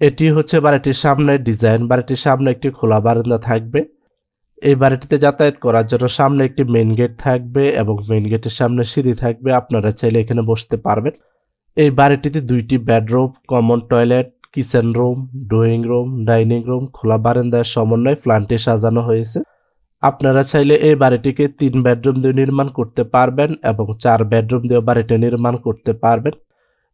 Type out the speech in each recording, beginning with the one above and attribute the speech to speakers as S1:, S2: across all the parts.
S1: এটি হচ্ছে বাড়িটির সামনের ডিজাইন। বাড়িটির সামনে একটি খোলা বারান্দা থাকবে। এই বাড়িটিতে যাতায়াত করার জন্য সামনে একটি মেইন গেট থাকবে এবং মেইন গেটের সামনে সিঁড়ি থাকবে। আপনারা চাইলে এখানে বসতে পারবেন। এই বাড়িটিতে দুইটি bedroom common toilet kitchen room drawing room dining room খোলা বারান্দার সমন্বয়ে প্ল্যান্টে সাজানো হয়েছে। আপনারা চাইলে এই বাড়িটিকে তিন বেডরুম দিয়ে নির্মাণ করতে পারবেন এবং চার বেডরুম দিয়ে বাড়িটি নির্মাণ করতে পারবেন।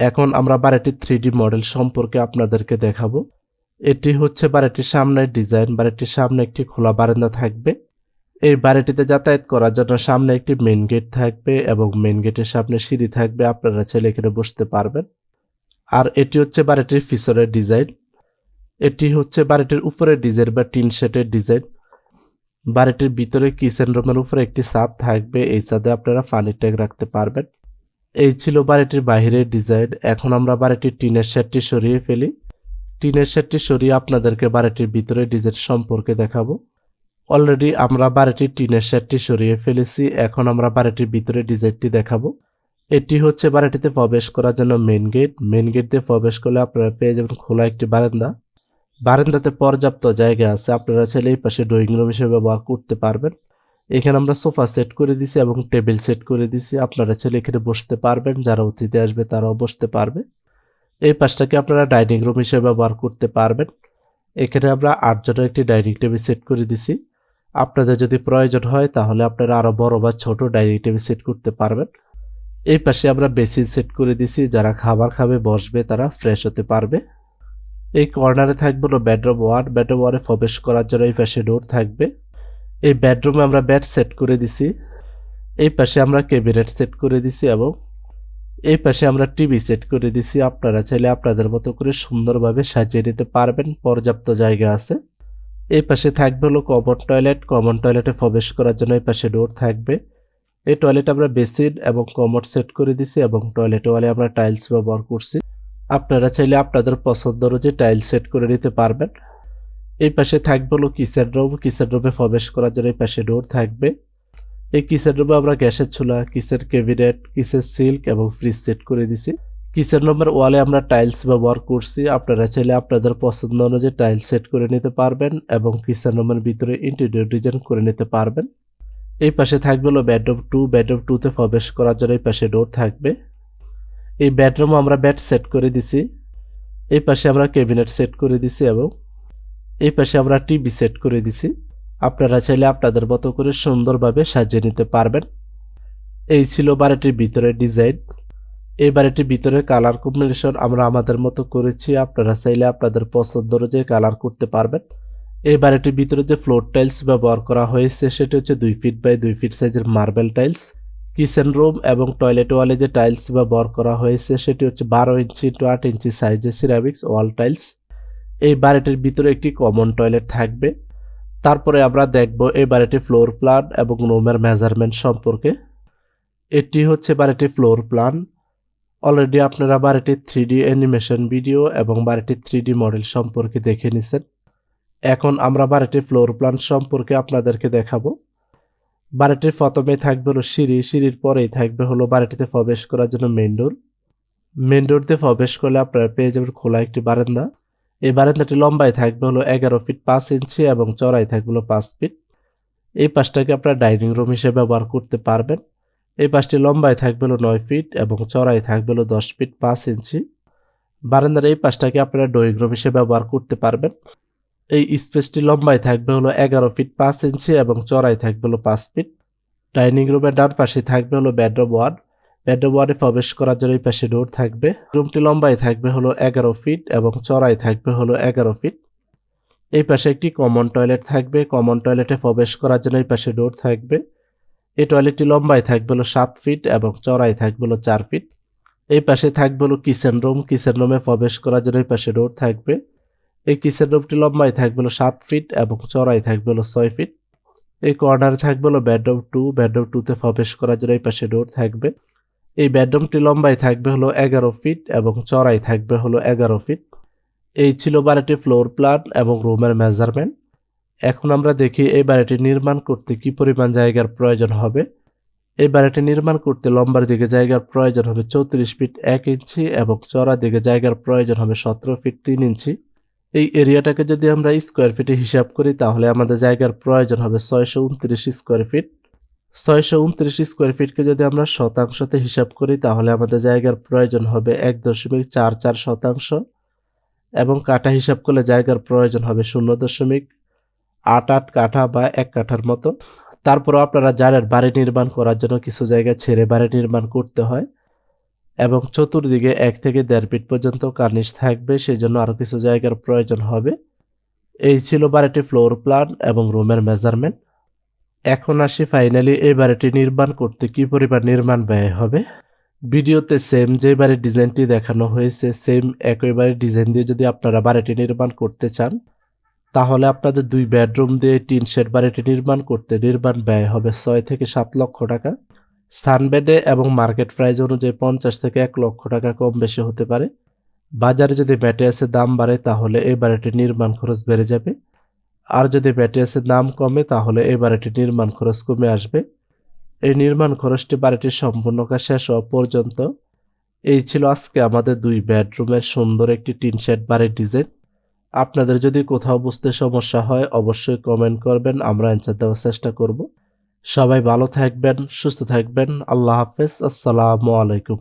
S1: এখন আমরা বাড়িটির থ্রি মডেল সম্পর্কে আপনাদেরকে দেখাবো। এটি হচ্ছে বাড়িটির সামনের ডিজাইন বাড়িটির সামনে একটি খোলা বারান্দা থাকবে। এই বাড়িটিতে যাতায়াত করার জন্য সামনে একটি মেন গেট থাকবে এবং মেন গেটের সামনে সিঁড়ি থাকবে, আপনারা ছেলে এখানে বসতে পারবেন। আর এটি হচ্ছে বাড়িটির পিছনের ডিজাইন এটি হচ্ছে বাড়িটির উপরের ডিজাইন বা টিন শেটের ডিজাইন বাড়িটির ভিতরে কিচেন রুমের উপরে একটি ছাদ থাকবে, এই ছাদে আপনারা পানির ট্যাঙ্ক রাখতে পারবেন। এই ছিল বাড়িটির বাহিরের ডিজাইন এখন আমরা বাড়িটির টিনের শেডটি সরিয়ে ফেলি। টিনের শেডটি সরিয়ে আপনাদেরকে বাড়িটির ভিতরে ডিজাইন সম্পর্কে দেখাবো। অলরেডি আমরা বাড়িটির টিনের শেডটি সরিয়ে ফেলেছি। এখন আমরা বাড়িটির ভিতরে ডিজাইনটি দেখাবো। এটি হচ্ছে বাড়িটিতে প্রবেশ করার জন্য মেন গেট মেন গেট দিয়ে প্রবেশ করলে আপনারা পেয়ে যাবেন খোলা একটি বারান্দা। বারান্দাতে পর্যাপ্ত জায়গা আছে। আপনারা চাইলে এই পাশে ড্রয়িং রুম হিসেবে ব্যবহার করতে পারবেন। এখানে আমরা সোফা সেট করে দিছি এবং টেবিল সেট করে দিছি। আপনারা চাইলে এখানে বসতে পারবেন, যারা অতিথি আসবে তারাও বসতে পারবে। এই পাশটাকে আপনারা ডাইনিং রুম হিসেবে ব্যবহার করতে পারবেন। এখানে আমরা আটজনের একটি ডাইনিং টেবিল সেট করে দিছি। আপনাদের যদি প্রয়োজন হয় তাহলে আপনারা আরও বড় বা ছোট ডাইনিং টেবিল সেট করতে পারবেন। এই পাশে আমরা বেসিন সেট করে দিছি। যারা খাবার খাবে, বসবে, তারা ফ্রেশ হতে পারবে। এই কর্নারে থাকবে বেডরুম ওয়ান। বেডরুম ওয়ানে প্রবেশ করার জন্য এই পাশে ডোর থাকবে। এই বেডরুমে আমরা বেড সেট করে দিছি। এই পাশে আমরা ক্যাবিনেট সেট করে দিছি এবং এই পাশে আমরা টিভি সেট করে দিছি। আপনারা চাইলে আপনাদের মতো করে সুন্দরভাবে সাজিয়ে নিতে পারবেন। পর্যাপ্ত জায়গা আছে। এই পাশে থাকবে হলো কমন টয়লেট কমন টয়লেটে প্রবেশ করার জন্য এই পাশে ডোর থাকবে। এই টয়লেট আমরা বেসিন এবং কমোড সেট করে দিছি এবং টয়লেট ওয়ালে আমরা টাইলস ব্যবহার করছি। আপনারা চাইলে আপনাদের পছন্দ অনুযায়ী টাইলস সেট করে নিতে পারবেন। এই পাশে থাকবে হলো কিচেন রুম কিচেন রুমে প্রবেশ করার জন্য এই পাশে ডোর থাকবে। এই কিসের রুমে আমরা গ্যাসের চুলা কিচেন ক্যাবিনেট কিচেন সিল্ক এবং ফ্রিজ সেট করে দিছি। কিচেন রুমের ওয়ালে আমরা টাইলস ব্যবহার করছি। আপনারা চাইলে আপনাদের পছন্দ অনুযায়ী টাইলস সেট করে নিতে পারবেন এবং কিচেন রুমের ভিতরে ইন্টেরিয়র ডিজাইন করে নিতে পারবেন। এই পাশে থাকবে হলো বেডরুম টু বেডরুম টুতে প্রবেশ করার জন্য এই পাশে ডোর থাকবে। এই বেডরুমে আমরা বেড সেট করে দিছি। এই পাশে আমরা ক্যাবিনেট সেট করে দিছি এবং এই পাশে আমরা টিভি সেট করে দিছি। আপনারা চাইলে আপনাদের মতো করে সুন্দরভাবে সাজিয়ে নিতে পারবেন। এই ছিল বাড়িটির ভিতরে ডিজাইন। এই বাড়িটির ভিতরে কালার কম্বিনেশন আমরা আমাদের মতো করেছি। আপনারা চাইলে আপনাদের পছন্দ অনুযায়ী কালার করতে পারবেন। এই বাড়িটির ভিতরে যে ফ্লোর টাইলস ব্যবহার করা হয়েছে, সেটি হচ্ছে দুই ফিট বাই দুই ফিট সাইজের মার্বেল টাইলস। কিচেন রুম এবং টয়লেট ওয়ালে যে টাইলস ব্যবহার করা হয়েছে, সেটি হচ্ছে বারো ইঞ্চি টু আট ইঞ্চি সাইজের সিরামিক্স ওয়াল টাইলস। এই বাড়িটির ভিতরে একটি কমন টয়লেট থাকবে। তারপরে আমরা দেখব এই বাড়িটির ফ্লোর প্ল্যান এবং রুমের মেজারমেন্ট সম্পর্কে। এটি হচ্ছে বাড়িটির ফ্লোর প্ল্যান অলরেডি আপনারা বাড়িটির থ্রি ডি অ্যানিমেশন ভিডিও এবং বাড়িটির থ্রি ডি মডেল সম্পর্কে দেখে নিছেন। এখন আমরা বাড়িটির ফ্লোর প্ল্যান সম্পর্কে আপনাদেরকে দেখাবো। বাড়িটির প্রথমে থাকবে হলো সিঁড়ি। সিঁড়ির পরেই থাকবে হলো বাড়িটিতে প্রবেশ করার জন্য মেন ডোর মেন ডোর দিয়ে প্রবেশ করলে আপনারা পেয়ে যাবেন খোলা একটি বারান্দা। এই বারান্দাটি লম্বায় থাকবে, হলো এগারো ফিট পাঁচ ইঞ্চি এবং চড়াই থাকবে হলো পাঁচ ফিট। এই পাশটাকে আপনারা ডাইনিং রুম হিসেবে ব্যবহার করতে পারবেন। এই পাশটি লম্বায় থাকবে হলো নয় ফিট এবং চড়াই থাকবে হলো দশ ফিট পাঁচ ইঞ্চি। বারান্দার এই পাশটাকে আপনারা ড্রয়িং রুম হিসেবে ব্যবহার করতে পারবেন। এই স্পেসটি লম্বায় থাকবে হলো এগারো ফিট পাঁচ ইঞ্চি এবং চড়াই থাকবে হলো পাঁচ ফিট। ডাইনিং রুমের ডান পাশে থাকবে হলো বেডরুম ওয়ার্ড। ওয়ার্ডে প্রবেশ করার জন্য পাশে ডোর থাকবে। রুমটি লম্বায় থাকবে হলো এগারো ফিট এবং চড়াই থাকবে হলো এগারো ফিট। এই পাশে একটি কমন টয়লেট থাকবে। কমন টয়লেটে প্রবেশ করার জন্য পাশে ডোর থাকবে। এই টয়লেটটি লম্বায় থাকবে হলো সাত ফিট এবং চড়াই থাকবে হলো চার ফিট। এই পাশে থাকবে হলো কিচেন রুম কিচেন রুমে প্রবেশ করার জন্য পাশে ডোর থাকবে। এই কিচেন রুমটি লম্বায় থাকবে হলো সাত ফিট এবং চড়াই থাকবে হলো ছয় ফিট। এই কর্নারে থাকবে হলো বেডরুম টু বেডরুম টুতে প্রবেশ করার জন্য পাশে ডোর থাকবে। এই বেডরুমটি লম্বায় থাকবে হলো এগারো ফিট এবং চড়াই থাকবে হলো এগারো ফিট। এই ছিল বাড়িটি ফ্লোর প্ল্যান এবং রুমের মেজারমেন্ট। এখন আমরা দেখি এই বাড়িটি নির্মাণ করতে কি পরিমাণ জায়গার প্রয়োজন হবে। এই বাড়িটি নির্মাণ করতে লম্বার দিকে জায়গার প্রয়োজন হবে চৌত্রিশ ফিট এক ইঞ্চি এবং চড়া দিকে জায়গার প্রয়োজন হবে সতেরো ফিট তিন ইঞ্চি। এই এরিয়াটাকে যদি আমরা স্কোয়ার ফিটে হিসাব করি, তাহলে আমাদের জায়গার প্রয়োজন হবে ছয়শো উনত্রিশ স্কোয়ার ফিট ছয়শো উনত্রিশ স্কোয়ার ফিটকে যদি আমরা শতাংশতে হিসাব করি, তাহলে আমাদের জায়গার প্রয়োজন হবে এক দশমিক চার চার শতাংশ এবং কাঠা হিসাব করলে জায়গার প্রয়োজন হবে শূন্য দশমিক আট আট কাঠা বা এক কাঠার মতো। তারপরও আপনারা জানেন বাড়ি নির্মাণ করার জন্য কিছু জায়গা ছেড়ে বাড়ি নির্মাণ করতে হয় এবং চতুর্দিকে এক থেকে দেড় ফিট পর্যন্ত কার্নিশ থাকবে সেই জন্য আরও কিছু জায়গার প্রয়োজন হবে। এই ছিল বাড়িটি ফ্লোর প্ল্যান এবং রুমের মেজারমেন্ট এখন আসি ফাইনালি এই বাড়িটি নির্মাণ করতে কি পরিমাণ নির্মাণ ব্যয় হবে? ভিডিওতে সেম যে বাড়ির ডিজাইনটি দেখানো হয়েছে সেম একই বাড়ির ডিজাইন দিয়ে যদি আপনারা বাড়িটি নির্মাণ করতে চান, তাহলে আপনাদের দুই বেডরুম দিয়ে টিন শেড বাড়িটি নির্মাণ করতে নির্মাণ ব্যয় হবে ছয় থেকে সাত লক্ষ টাকা। স্থান বেদে এবং মার্কেট প্রাইস অনুযায়ী পঞ্চাশ থেকে এক লক্ষ টাকা কম বেশি হতে পারে। বাজারে যদি ব্যাটে ম্যাটেরিয়ালসের দাম বাড়ে, তাহলে এই বাড়িটির নির্মাণ খরচ বেড়ে যাবে। আর যদি ম্যাটেরিয়ালসের দাম কমে, তাহলে এই বাড়িটির নির্মাণ খরচ কমে আসবে। এই নির্মাণ খরচটি বাড়িটির সম্পূর্ণ কাজ শেষ হওয়া পর্যন্ত। এই ছিল আজকে আমাদের দুই বেডরুমের সুন্দর একটি টিন শেড বাড়ির ডিজাইন। আপনাদের যদি কোথাও বুঝতে সমস্যা হয়, অবশ্যই কমেন্ট করবেন, আমরা অ্যান্সার দেওয়ার চেষ্টা করব। সবাই ভালো থাকবেন, সুস্থ থাকবেন, আল্লাহ হাফেজ, আসসালামু আলাইকুম।